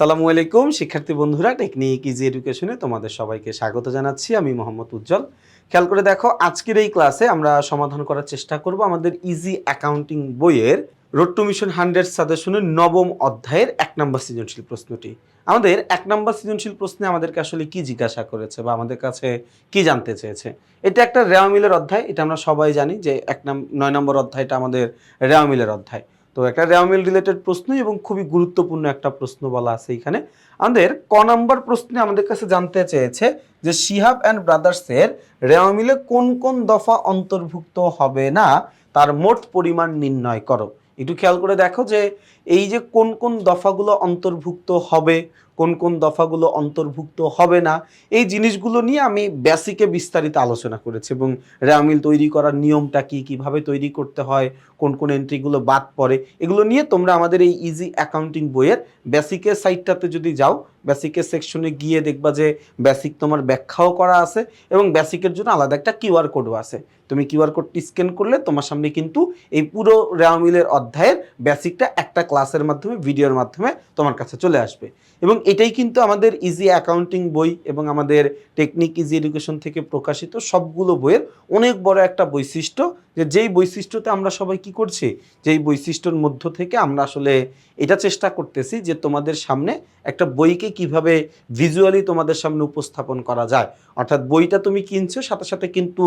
আসসালামু আলাইকুম, শিক্ষার্থী বন্ধুরা টেকনিক ইজি এডুকেশনে তোমাদের সবাইকে স্বাগত জানাচ্ছি। আমি মোহাম্মদ উজ্জ্বল। খেয়াল করে দেখো, আজকের এই ক্লাসে আমরা সমাধান করার চেষ্টা করব আমাদের ইজি অ্যাকাউন্টিং বইয়ের রোড টু মিশন হান্ড্রেড সাজেশনের নবম অধ্যায়ের এক নম্বর সৃজনশীল প্রশ্নটি। আমাদের এক নম্বর সৃজনশীল প্রশ্নে আমাদেরকে আসলে কি জিজ্ঞাসা করেছে বা আমাদের কাছে কি জানতে চেয়েছে? এটা একটা রেওয়ামিলের অধ্যায়, এটা আমরা সবাই জানি যে এক নয় নম্বর অধ্যায়টা আমাদের রেওয়ামিলের অধ্যায়। তো একটা র্যামিল রিলেটেড প্রশ্ন এবং খুবই গুরুত্বপূর্ণ একটা প্রশ্ন বলা আছে এখানে। আমাদের ক নাম্বার প্রশ্নে আমাদের কাছে জানতে চেয়েছে যে শিহাব অ্যান্ড ব্রাদার্সের রেওয়ামিলে কোন কোন দফা অন্তর্ভুক্ত হবে না? তার মোট পরিমাণ নির্ণয় করো। একটু খেয়াল করে দেখো যে এই যে কোন কোন দফাগুলো অন্তর্ভুক্ত হবে কোন কোন দফাগুলো অন্তর্ভুক্ত হবে না, এই জিনিসগুলো নিয়ে আমি বেসিকে বিস্তারিত আলোচনা করেছি এবং র্যামিল তৈরি করার নিয়মটা কী, কীভাবে তৈরি করতে হয়, কোন কোন এন্ট্রিগুলো বাদ পড়ে, এগুলো নিয়ে তোমরা আমাদের এই ইজি অ্যাকাউন্টিং বইয়ের বেসিকের সাইটটাতে যদি যাও বেসিকের সেকশনে গিয়ে দেখবা যে বেসিক তোমার ব্যাখ্যাও করা আছে এবং বেসিকের জন্য আলাদা একটা কিউআর কোডও আছে। তুমি কিউআর কোডটি স্ক্যান করলে তোমার সামনে কিন্তু এই পুরো রেওয়ামিলের অধ্যায়ের বেসিকটা একটা ক্লাসের মাধ্যমে ভিডিওর মাধ্যমে তোমার কাছে চলে আসবে। এবং এটাই কিন্তু আমাদের ইজি অ্যাকাউন্টিং বই এবং আমাদের টেকনিক ইজি এডুকেশন থেকে প্রকাশিত সবগুলো বইয়ের অনেক বড় একটা বৈশিষ্ট্য যে যেই বৈশিষ্ট্যতে আমরা সবাই কি করছি, যেই বৈশিষ্ট্যর মধ্য থেকে আমরা আসলে এটা চেষ্টা করতেছি যে তোমাদের সামনে একটা বইকে কীভাবে ভিজুয়ালি তোমাদের সামনে উপস্থাপন করা যায়? অর্থাৎ বইটা তুমি কিনছো, সাথে সাথে কিন্তু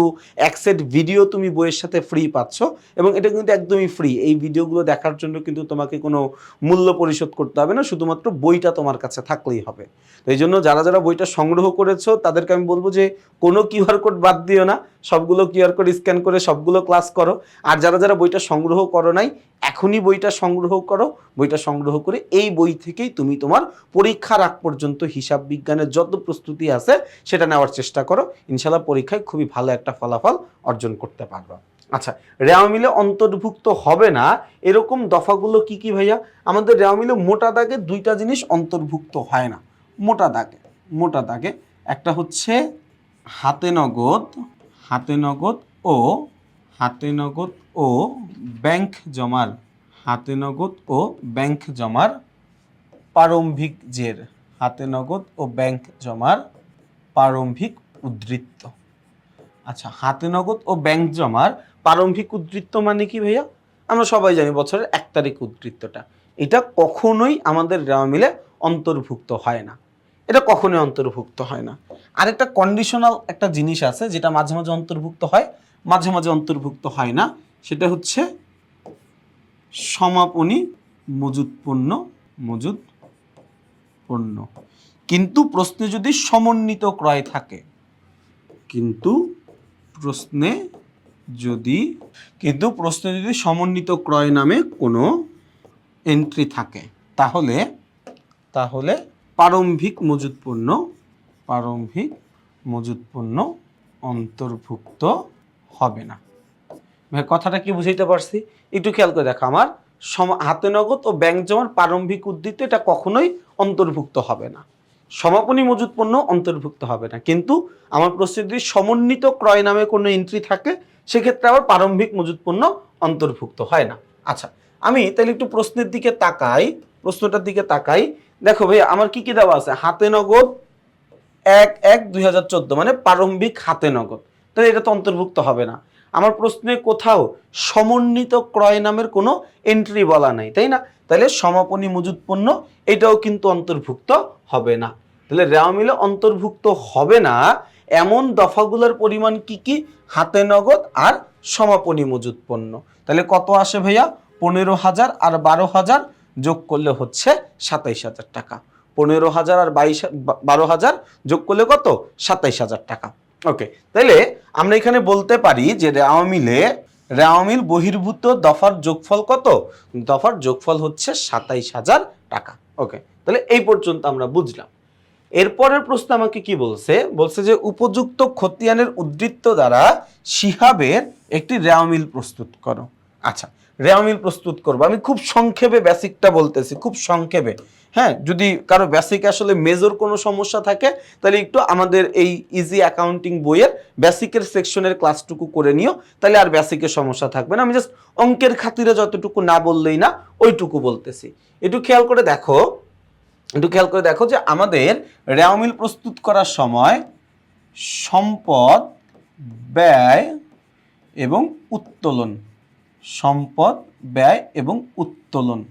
এক সেট ভিডিও তুমি বইয়ের সাথে ফ্রি পাচ্ছ এবং এটা কিন্তু একদমই ফ্রি এই ভিডিওগুলো দেখার জন্য কিন্তু তোমাকে কোনো মূল্য পরিশোধ করতে হবে না, শুধুমাত্র বইটা তোমার কাছে থাকলেই হবে। তো এই জন্য যারা যারা বইটা সংগ্রহ করেছ, তাদেরকে আমি বলব যে কোনো কিউআর কোড বাদ দিও না, সবগুলো কিউআর কোড স্ক্যান করে সবগুলো ক্লাস করো। আর যারা যারা বইটা সংগ্রহ করো নাই, এখনই বইটা সংগ্রহ করো। বইটা সংগ্রহ করে এই বই থেকেই তুমি তোমার পরীক্ষার আগ পর্যন্ত হিসাব বিজ্ঞানের যত প্রস্তুতি আছে, সেটা নেওয়ার চেষ্টা করো ইনশাল্লাহ পরীক্ষায় খুবই ভালো একটা ফলাফল অর্জন করতে পারবে। আচ্ছা রেওয়ামিলে অন্তর্ভুক্ত হবে না, এরকম দফাগুলো কি কি ভাইয়া? আমাদের রেওয়ামিলে মোটা দাগে দুইটা জিনিস অন্তর্ভুক্ত হয় না। মোটা দাগে মোটা দাগে। একটা হচ্ছে হাতে নগদ হাতে নগদ ও, হাতে নগদ ও ব্যাংক জমার, হাতে নগদ ও ব্যাংক জমার প্রারম্ভিক জের, হাতে নগদ ও ব্যাংক জমার প্রারম্ভিক উদ্ধৃত্ত। আচ্ছা হাতে নগদ ও ব্যাংক জমার প্রারম্ভিক উদ্ধৃত্ত মানে কি ভাইয়া? আমরা সবাই জানি বছরের এক তারিখ উদ্ধৃত্তটা। এটা কখনোই আমাদের গ্রাম মিলে অন্তর্ভুক্ত হয় না। এটা কখনোই অন্তর্ভুক্ত হয় না। আর একটা কন্ডিশনাল একটা জিনিস আছে যেটা মাঝে মাঝে অন্তর্ভুক্ত হয়, মাঝে মাঝে অন্তর্ভুক্ত হয় না। সেটা হচ্ছে সমাপনী মজুদ পণ্য মজুদ পণ্য কিন্তু প্রশ্নে যদি সমন্বিত ক্রয় থাকে, কিন্তু প্রশ্নে যদি, কিন্তু প্রশ্নে যদি সমন্বিত ক্রয় নামে কোনো এন্ট্রি থাকে, তাহলে তাহলে প্রারম্ভিক মজুদ পণ্য প্রারম্ভিক মজুদ পণ্য অন্তর্ভুক্ত হবে না। ভাই, কথাটা কি বুঝাইতে পারছি? একটু খেয়াল করে দেখো, আমার হাতে নগদ ও ব্যাংক জমার প্রারম্ভিক উদ্ধৃত্ত এটা কখনোই অন্তর্ভুক্ত হবে না। সমাপনী মজুদ পণ্য অন্তর্ভুক্ত হবে না। কিন্তু আমার প্রশ্নে যদি সমন্বিত ক্রয় নামে কোনো এন্ট্রি থাকে, সেক্ষেত্রে আবার প্রারম্ভিক মজুদ পণ্য অন্তর্ভুক্ত হয় না। আচ্ছা আমি তাহলে একটু প্রশ্নের দিকে তাকাই, প্রশ্নটার দিকে তাকাই। দেখো ভাই আমার কি কি দেওয়া আছে? হাতে নগদ এক এক দুই মানে প্রারম্ভিক হাতে নগদ। তাহলে এটা তো অন্তর্ভুক্ত হবে না। আমার প্রশ্নে কোথাও সমন্বিত ক্রয় নামের কোনো এন্ট্রি বলা নাই, তাই না? তাহলে সমাপনী মজুদ পণ্য এটাও কিন্তু অন্তর্ভুক্ত হবে না। তাহলে রেওয়া মিলে অন্তর্ভুক্ত হবে না। এমন দফাগুলোর পরিমাণ কি কি? হাতে নগদ আর সমাপনী মজুদ পণ্য। তাহলে কত আসে ভাইয়া? পনেরো হাজার আর বারো হাজার যোগ করলে হচ্ছে সাতাইশ হাজার টাকা। পনেরো হাজার আর বাইশ, বারো হাজার যোগ করলে কত? সাতাইশ হাজার টাকা। ওকে তাইলে আমরা এখানে বলতে পারি যে রেওয়া মিলে, রেওয়া মিল বহির্ভূত দফার যোগফল কত? দফার যোগফল হচ্ছে সাতাইশ হাজার টাকা। ওকে, তাহলে এই পর্যন্ত আমরা বুঝলাম। এরপরের প্রশ্ন আমাকে কি বলছে? বলছে যে উপযুক্ত খতিয়ানের উদ্ধৃত্ত দ্বারা শিহাবের একটি রেওয়ামিল প্রস্তুত করো। আচ্ছা রেওয়ামিল প্রস্তুত করব। আমি খুব সংক্ষেপে বেসিকটা বলতেছি, খুব সংক্ষেপে। হ্যাঁ যদি কারও বেসিক আসলে মেজর কোনো সমস্যা থাকে, তাহলে একটু আমাদের এই ইজি অ্যাকাউন্টিং বইয়ের বেসিকের সেকশনের ক্লাসটুকু করে নিও, তাহলে আর বেসিকের সমস্যা থাকবে না। আমি জাস্ট অঙ্কের খাতিরে যতটুকু না বললেই না, ওইটুকু বলতেছি। একটু খেয়াল করে দেখো একটু খেয়াল করে দেখো যে আমাদের রেওয়া মিল প্রস্তুত করার সময় সম্পদ, ব্যয় এবং উত্তোলন। সম্পদ, ব্যয় এবং উত্তোলন।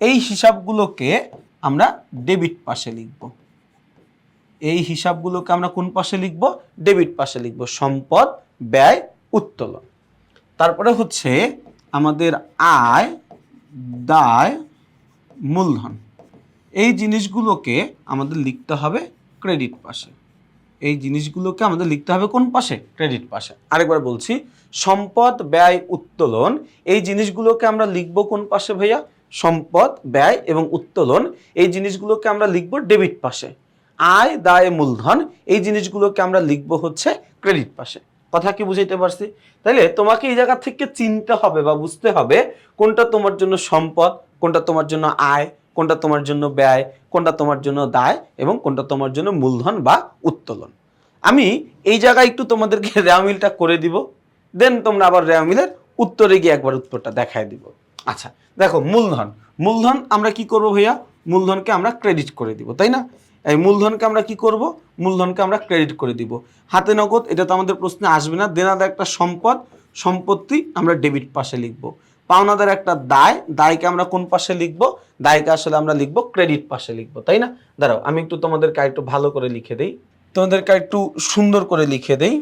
এই হিসাবগুলোকে আমরা ডেবিট পাশে লিখব। এই হিসাবগুলোকে আমরা কোন পাশে লিখব? ডেবিট পাশে লিখব। সম্পদ, ব্যয়, উত্তোলন। তারপরে হচ্ছে আমাদের আয়, দায়, মূলধন। এই জিনিসগুলোকে আমাদের লিখতে হবে ক্রেডিট পাশে এই জিনিসগুলোকে আমাদের লিখতে হবে কোন পাশে? ক্রেডিট পাশে আরেকবার বলছি, সম্পদ, ব্যয়, উত্তোলন, এই জিনিসগুলোকে আমরা লিখব কোন পাশে ভাইয়া? সম্পদ, ব্যয় এবং উত্তোলন, এই জিনিসগুলোকে আমরা লিখব ডেবিট পাশে আয়, দায়, মূলধন, এই জিনিসগুলোকে আমরা লিখব হচ্ছে ক্রেডিট পাশে কথা কি বুঝাইতে পারছি? তাইলে তোমাকে এই জায়গা থেকে চিনতে হবে বা বুঝতে হবে কোনটা তোমার জন্য সম্পদ, কোনটা তোমার জন্য আয় কোনটা তোমার জন্য ব্যয়, কোনটা তোমার জন্য দায় এবং কোনটা তোমার জন্য মূলধন বা উত্তোলন। আমি এই জায়গায় একটু তোমাদেরকে রেয়ামিলটা করে দিব দেন তোমরা আবার রেয়ামিলের উত্তরে গিয়ে একবার উত্তরটা দেখায় দিব। আচ্ছা দেখো মূলধন। মূলধন আমরা কি করব ভাইয়া? মূলধনকে আমরা ক্রেডিট করে দিব, তাই না? এই মূলধনকে আমরা কি করব? মূলধনকে আমরা ক্রেডিট করে দিব। হাতে নগদ, এটা তো আমাদের প্রশ্নে আসবে না দেনাদার একটা সম্পদ, সম্পত্তি আমরা ডেবিট পাশে লিখব। পাওনাদার একটা দায়, দায়কে আমরা কোন পাশে লিখব? দায়কে আসলে আমরা লিখব, ক্রেডিট পাশে লিখব, তাই না? দাঁড়াও, আমি একটু তোমাদেরকে একটু ভালো করে লিখে দেই। তোমাদেরকে একটু সুন্দর করে লিখে দেই।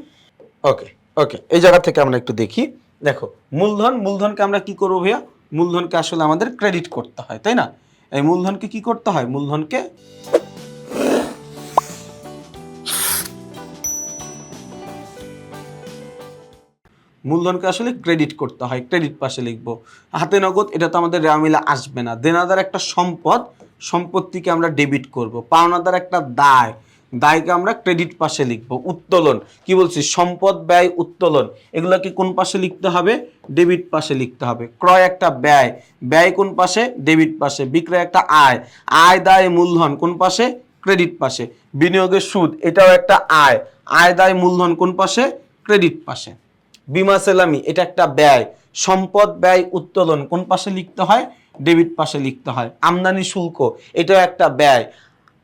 ওকে ওকে, এই জায়গা থেকে আমরা একটু দেখি। দেখো, মূলধন, মূলধনকে আমরা কি করব ভাইয়া? মূলধনকে আসলে আমাদের ক্রেডিট করতে হয়, তাই না? এই মূলধনকে কি করতে হয়? মূলধনকে মূলধনকে আসলে ক্রেডিট করতে হয় ক্রেডিট পাশে লিখব। হাতে নগদ, এটা তো আমাদের রেওয়ামিলা আসবে না। দেনাদার একটা সম্পদ, সম্পত্তিকে আমরা ডেবিট করব। পাওনাদার একটা দায়, দায়কে আমরা ক্রেডিট পাশে লিখব। উত্তোলন, কি বলছি? সম্পদ, ব্যয়, উত্তোলন, এগুলোকে কোন পাশে লিখতে হবে? ডেবিট পাশে লিখতে হবে। ক্রয় একটা ব্যয় ব্যয় কোন পাশে? ডেবিট পাশে। বিক্রয় একটা আয় আয়, দায়, মূলধন কোন পাশে? ক্রেডিট পাশে। বিনিয়োগের সুদ, এটাও একটা আয় আয়, দায়, মূলধন কোন পাশে? ক্রেডিট পাশে। বিমা সেলামি, এটা একটা ব্যয়। সম্পদ, ব্যয়, উত্তোলন, কোন পাশে লিখতে হয়? ডেবিট পাশে লিখতে হয়। আমদানি শুল্ক, এটাও একটা ব্যয়।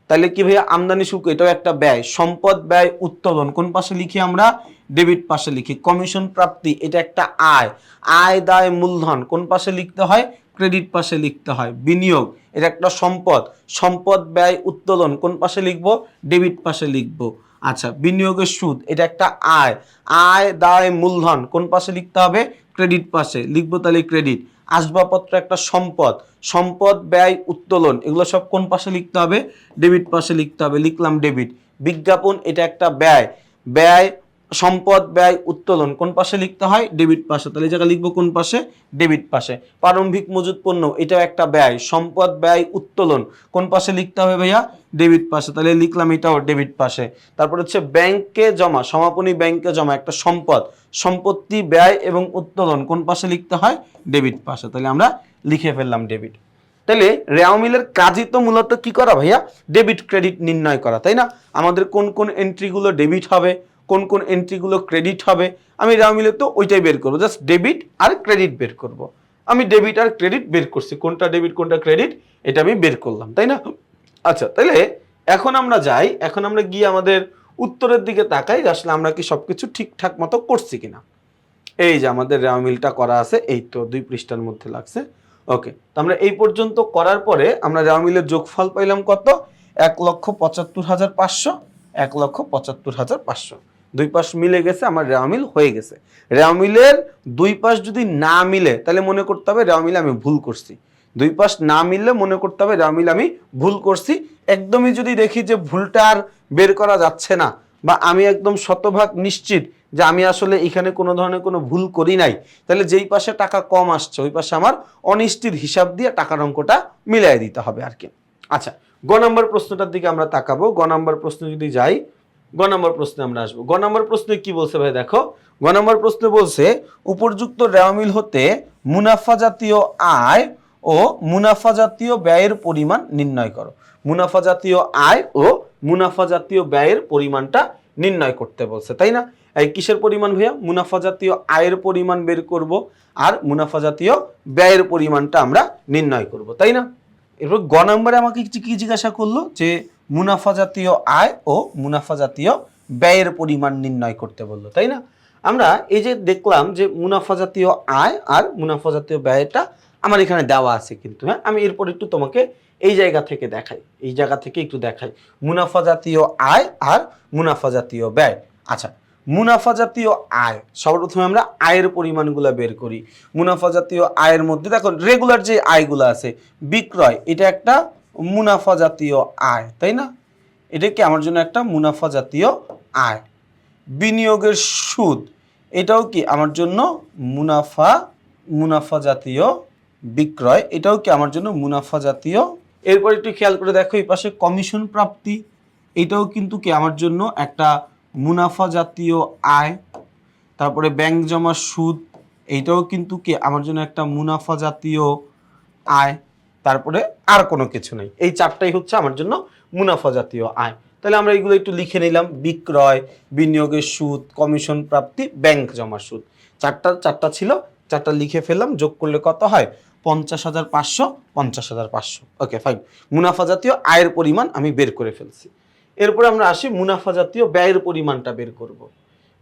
তাহলে কি ভাইয়া, আমদানি শুল্ক, এটাও একটা ব্যয়। সম্পদ, ব্যয়, উত্তোলন, কোন পাশে লিখি আমরা? ডেবিট পাশে লিখি। কমিশন প্রাপ্তি, এটা একটা আয়। আয়, দায়, মূলধন, কোন পাশে লিখতে হয়? ক্রেডিট পাশে লিখতে হয়। বিনিয়োগ, এটা একটা সম্পদ। সম্পদ, ব্যয়, উত্তোলন, কোন পাশে লিখব? ডেবিট পাশে লিখব। আচ্ছা বিনিয়োগের সুদ, এটা একটা আয়। আয়, দায়, মূলধন, কোন পাশে লিখতে হবে? ক্রেডিট পাশে। লিখব তাহলে ক্রেডিট। আসবাবপত্র একটা সম্পদ। সম্পদ, ব্যয়, উত্তোলন, এগুলো সব কোন পাশে লিখতে হবে? ডেবিট পাশে লিখতে হবে। লিখলাম ডেবিট। বিজ্ঞাপন, এটা একটা ব্যয়। ব্যয় সম্পদ, ব্যয়, উত্তোলন কোন পাশে লিখতে হয়? ডেবিট পাশে। তাহলে এই জায়গায় লিখব কোন পাশে? ডেবিট পাশে। প্রারম্ভিক মজুত পণ্য, এটাও একটা ব্যয়। সম্পদ, ব্যয়, উত্তোলন কোন পাশে লিখতে হবে ভাইয়া? ডেবিট পাশে। তাহলে লিখলাম এটাও ডেবিট পাশে। তারপর হচ্ছে ব্যাংকে জমা, সমাপনী ব্যাংকে জমা, একটা সম্পদ। সম্পত্তি, ব্যয় এবং উত্তোলন কোন পাশে লিখতে হয়? ডেবিট পাশে। তাহলে আমরা লিখে ফেললাম ডেবিট। তাহলে রেওয়া মিলের কাজই তো মূলত কি করা ভাইয়া? ডেবিট ক্রেডিট নির্ণয় করা, তাই না? আমাদের কোন কোন এন্ট্রিগুলো ডেবিট হবে? কোন কোন এন্ট্রিগুলো ক্রেডিট হবে, আমি রেওয়া মিলে তো ওইটাই বের করব। জাস্ট ডেবিট আর ক্রেডিট বের করব। আমি ডেবিট আর ক্রেডিট বের করছি। কোনটা ডেবিট কোনটা ক্রেডিট এটা আমি বের করলাম, তাই না? আচ্ছা তাহলে এখন আমরা যাই, এখন আমরা গিয়ে আমাদের উত্তরের দিকে তাকাই, আসলে আমরা কি সব কিছু ঠিকঠাক মতো করছি কিনা? এই যে আমাদের রেওয়া মিলটা করা আছে, এই তো দুই পৃষ্ঠার মধ্যে লাগছে। ওকে তো আমরা এই পর্যন্ত করার পরে আমরা রেওয়া মিলের যোগফল পাইলাম কত? এক লক্ষ পঁচাত্তর হাজার পাঁচশো, এক লক্ষ পঁচাত্তর হাজার পাঁচশো। দুই পাশ মিলে গেছে, আমার রেওয়া মিল হয়ে গেছে। রেওয়া মিলের দুই পাশ যদি না মিলে, তাহলে মনে করতে হবে রেওয়া মিলে আমি ভুল করছি। দুই পাশ না মিললে মনে করতে হবে রেওয়া মিলে আমি ভুল করছি। একদমই যদি দেখি যে ভুলটা আর বের করা যাচ্ছে না, বা আমি একদম শতভাগ নিশ্চিত যে আমি আসলে এখানে কোনো ধরনের কোনো ভুল করি নাই, তাহলে যেই পাশে টাকা কম আসছে, ওই পাশে আমার অনিশ্চিত হিসাব দিয়ে টাকার অঙ্কটা মিলাই দিতে হবে আর কি। আচ্ছা গ নম্বর প্রশ্নটার দিকে আমরা তাকাবো। গ নম্বর প্রশ্ন যদি যাই গ নম্বর প্রশ্নে আমরা আসব। গ নম্বর প্রশ্নে কি বলছে ভাই, দেখো? গ নম্বর প্রশ্নে বলছে উপযুক্ত রেওয়ামিল হতে মুনাফা জাতীয় আয় ও মুনাফা জাতীয় ব্যয়ের পরিমাণ নির্ণয় করো। মুনাফা জাতীয় আয় ও মুনাফা জাতীয় ব্যয়ের পরিমাণটা নির্ণয় করতে বলছে, তাই না? এই কিসের পরিমাণ ভাইয়া? মুনাফা জাতীয় আয়ের পরিমাণ বের করব আর মুনাফা জাতীয় ব্যয়ের পরিমাণটা আমরা নির্ণয় করব, তাই না? এরপর গ নম্বরে আমাকে কি জিজ্ঞাসা করল যে মুনাফা জাতীয় আয় ও মুনাফা জাতীয় ব্যয়ের পরিমাণ নির্ণয় করতে বলল, তাই না? আমরা এই যে দেখলাম যে মুনাফা জাতীয় আয় আর মুনাফা জাতীয় ব্যয়টা আমার এখানে দেওয়া আছে কিন্তু হ্যাঁ? আমি এরপর একটু তোমাকে এই জায়গা থেকে দেখাই, এই জায়গা থেকে একটু দেখাই। মুনাফা জাতীয় আয় আর মুনাফা জাতীয় ব্যয়। আচ্ছা মুনাফা জাতীয় আয়, সর্বপ্রথমে আমরা আয়ের পরিমাণগুলো বের করি। মুনাফা জাতীয় আয়ের মধ্যে দেখো রেগুলার যে আয়গুলো আছে, বিক্রয়, এটা একটা মুনাফা জাতীয় আয়, তাই না? এটা কি আমার জন্য একটা মুনাফা জাতীয় আয়? বিনিয়োগের সুদ, এটাও কি আমার জন্য মুনাফা মুনাফা জাতীয় বিক্রয়, এটাও কি আমার জন্য মুনাফা জাতীয়? এরপর একটু খেয়াল করে দেখো, এই পাশে কমিশন প্রাপ্তি, এটাও কিন্তু কি আমার জন্য একটা মুনাফা জাতীয় আয়। তারপরে ব্যাংক জমা সুদ এইটাও কিন্তু কি আমার জন্য একটা মুনাফা জাতীয় আয়। তারপরে আর কোনো কিছু নেই। এই চারটাই হচ্ছে আমার জন্য মুনাফা জাতীয় আয়। তাহলে আমরা এগুলো একটু লিখে নিলাম। বিক্রয়, বিনিয়োগের সুদ, কমিশন প্রাপ্তি, ব্যাংক জমা সুদ। চারটা চারটা ছিল, চারটা লিখে ফেললাম। যোগ করলে কত হয়? পঞ্চাশ হাজার পাঁচশো, পঞ্চাশ হাজার পাঁচশো। ওকে ফাইন মুনাফা জাতীয় আয়ের পরিমাণ আমি বের করে ফেলছি। এরপরে আমরা আসি মুনাফা জাতীয় ব্যয়ের পরিমাণটা বের করব।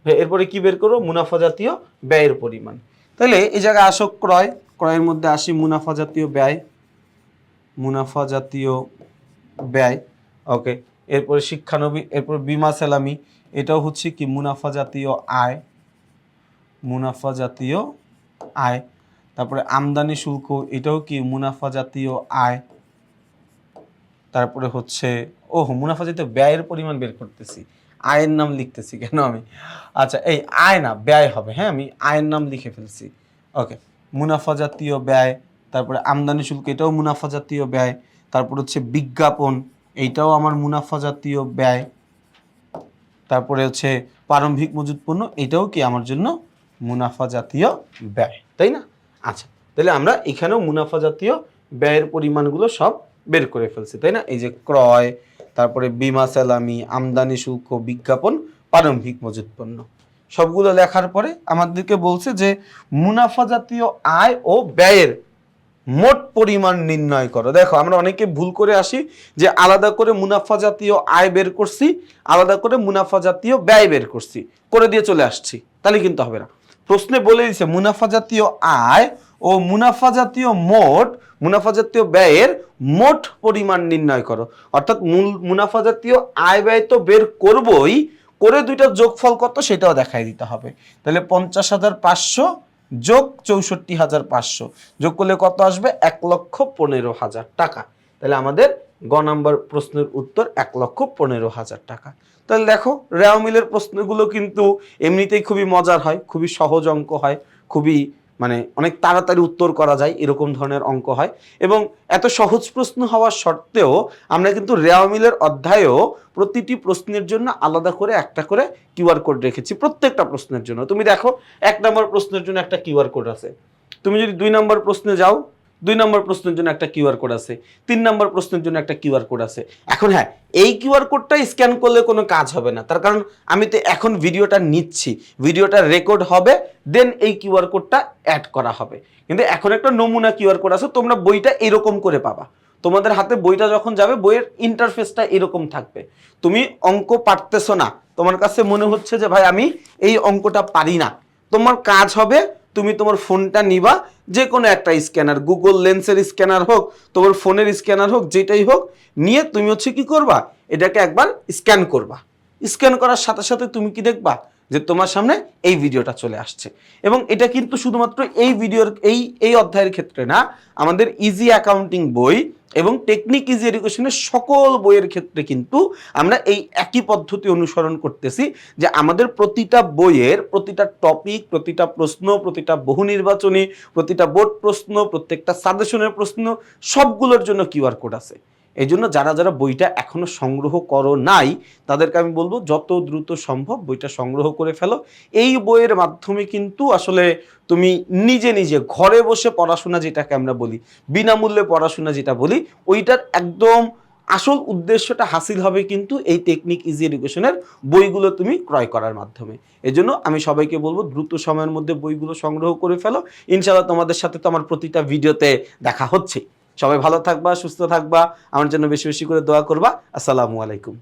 এরপরে কি বের করব? মুনাফা জাতীয় ব্যয়ের পরিমাণ। তাহলে এই জায়গায় আসো ক্রয়। ক্রয়ের মধ্যে আসি মুনাফা জাতীয় ব্যয়। মুনাফা জাতীয় ব্যয় ওকে এরপরে শিক্ষানবী, এরপর বিমা সালামি, এটাও হচ্ছে কি মুনাফা জাতীয় আয়, মুনাফা জাতীয় আয়, তারপরে আমদানি শুল্ক, এটাও কি মুনাফা জাতীয় আয়, তারপরে হচ্ছে ও মুনাফা জাতীয় ব্যয়ের পরিমাণ বের করতেছি, আয়ের নাম লিখতেছি কেন আমি? আচ্ছা এই আয় না, ব্যয় হবে হ্যাঁ আমি আয়ের নাম লিখে ফেলছি ওকে মুনাফা জাতীয় ব্যয় তারপরে আমদানি শুল্ক, এটাও মুনাফা জাতীয় ব্যয়। তারপর হচ্ছে বিজ্ঞাপন এইটাও আমার মুনাফা জাতীয় ব্যয়। তারপরে হচ্ছে প্রারম্ভিক মজুত পণ্য, এটাও কি আমার জন্য মুনাফা জাতীয় ব্যয়, তাই না? আচ্ছা তাহলে আমরা এখানেও মুনাফা জাতীয় ব্যয়ের পরিমাণগুলো সব বের করে ফেলছি, তাই না? এই যে ক্রয়, তারপরে বিমা সালামি আমদানি শুল্ক, বিজ্ঞাপন, প্রারম্ভিক মজুত পণ্য। সবগুলো লেখার পরে আমাদেরকে বলছে যে মুনাফা জাতীয় আয় ও ব্যয়ের মোট পরিমাণ নির্ণয় করো। দেখো, আমরা অনেকে ভুল করে আসি যে আলাদা করে মুনাফা জাতীয় আয় বের করছি, আলাদা করে মুনাফা জাতীয় ব্যয় বের করছি। করে দিয়ে চলে আসছি, তাহলে কিন্তু হবে না। প্রশ্নে বলে দিছে, মুনাফা জাতীয় আয় ও মুনাফা জাতীয় মোট, মুনাফা জাতীয় ব্যয়ের মোট পরিমাণ নির্ণয় করো। অর্থাৎ মূল, মুনাফা জাতীয় আয় ব্যয় তো বের করবই, করে দুইটা যোগফল কত সেটাও দেখাই দিতে হবে। তাহলে পঞ্চাশ হাজার পাঁচশো যোগ চৌষট্টি হাজার পাঁচশো। যোগ করলে কত আসবে? এক লক্ষ পনেরো হাজার টাকা। তাহলে আমাদের গ নাম্বার প্রশ্নের উত্তর এক লক্ষ পনেরো হাজার টাকা। তাহলে দেখো রেওমিলের প্রশ্নগুলো কিন্তু এমনিতেই খুবই মজার হয়, খুবই সহজ অঙ্ক হয়, খুবই মানে অনেক তাড়াতাড়ি উত্তর করা যায়, এরকম ধরনের অঙ্ক হয়। এবং এত সহজ প্রশ্ন হওয়ার সত্ত্বেও আমরা কিন্তু রেওয়ামিলের অধ্যায়েও প্রতিটি প্রশ্নের জন্য আলাদা করে একটা করে কিউআর কোড রেখেছি, প্রত্যেকটা প্রশ্নের জন্য। তুমি দেখো, এক নম্বর প্রশ্নের জন্য একটা কিউআর কোড আছে। তুমি যদি দুই নম্বর প্রশ্নে যাও দুই নম্বর প্রশ্নের জন্য একটা কিউআর কোড আছে, তিন নম্বর প্রশ্নের জন্য একটা কিউআর কোড আছে। এখন হ্যাঁ এই কিউআর কোডটা স্ক্যান করলে কোনো কাজ হবে না। তার কারণ আমি তো এখন ভিডিওটা নিচ্ছি, ভিডিওটা রেকর্ড হবে, দেন এই কিউআর কোডটা অ্যাড করা হবে। কিন্তু এখন একটা নমুনা কিউআর কোড আছে, তোমরা বইটা এরকম করে পাবা। তোমাদের হাতে বইটা যখন যাবে, বইয়ের ইন্টারফেসটা এরকম থাকবে। তুমি অঙ্ক পারতেছো না, তোমার কাছে মনে হচ্ছে যে, ভাই, আমি এই অঙ্কটা পারি না। তোমার কাজ হবে তুমি তোমার ফোনটা নিবা যে কোনো একটা স্ক্যানার গুগল লেন্সের স্ক্যানার হোক, তোমার ফোনের স্ক্যানার হোক, যেটাই হোক, নিয়ে তুমি হচ্ছে কি করবা? এটাকে একবার স্ক্যান করবা। স্ক্যান করার সাথে সাথে তুমি কি দেখবা? যে তোমার সামনে এই ভিডিওটা চলে আসছে। এবং এটা কিন্তু শুধুমাত্র এই ভিডিওর, এই এই অধ্যায়ের ক্ষেত্রে না, আমাদের ইজি অ্যাকাউন্টিং বই এবং টেকনিক ইজি এডুকেশনের সকল বইয়ের ক্ষেত্রে কিন্তু আমরা এই একই পদ্ধতি অনুসরণ করতেছি যে আমাদের প্রতিটা বইয়ের প্রতিটা টপিক প্রতিটা প্রশ্ন, প্রতিটা বহু নির্বাচনী, প্রতিটা বোর্ড প্রশ্ন, প্রত্যেকটা সাজেশনের প্রশ্ন, সবগুলোর জন্য কিউআর কোড আছে। এই জন্য যারা যারা বইটা এখনও সংগ্রহ করো নাই, তাদেরকে আমি বলব যত দ্রুত সম্ভব বইটা সংগ্রহ করে ফেলো। এই বইয়ের মাধ্যমে কিন্তু আসলে তুমি নিজে নিজে ঘরে বসে পড়াশোনা যেটাকে আমরা বলি, বিনামূল্যে পড়াশোনা যেটা বলি, ওইটার একদম আসল উদ্দেশ্যটা হাসিল হবে কিন্তু এই টেকনিক ইজি এডুকেশনের বইগুলো তুমি ক্রয় করার মাধ্যমে। এজন্য আমি সবাইকে বলব দ্রুত সময়ের মধ্যে বইগুলো সংগ্রহ করে ফেলো। ইনশাআল্লাহ তোমাদের সাথে তো আমার প্রতিটা ভিডিওতে দেখা হচ্ছে সবাই ভালো থাকবা সুস্থ থাকবা। আমার জন্য বেশি বেশি করে দোয়া করবা। আসসালামু আলাইকুম।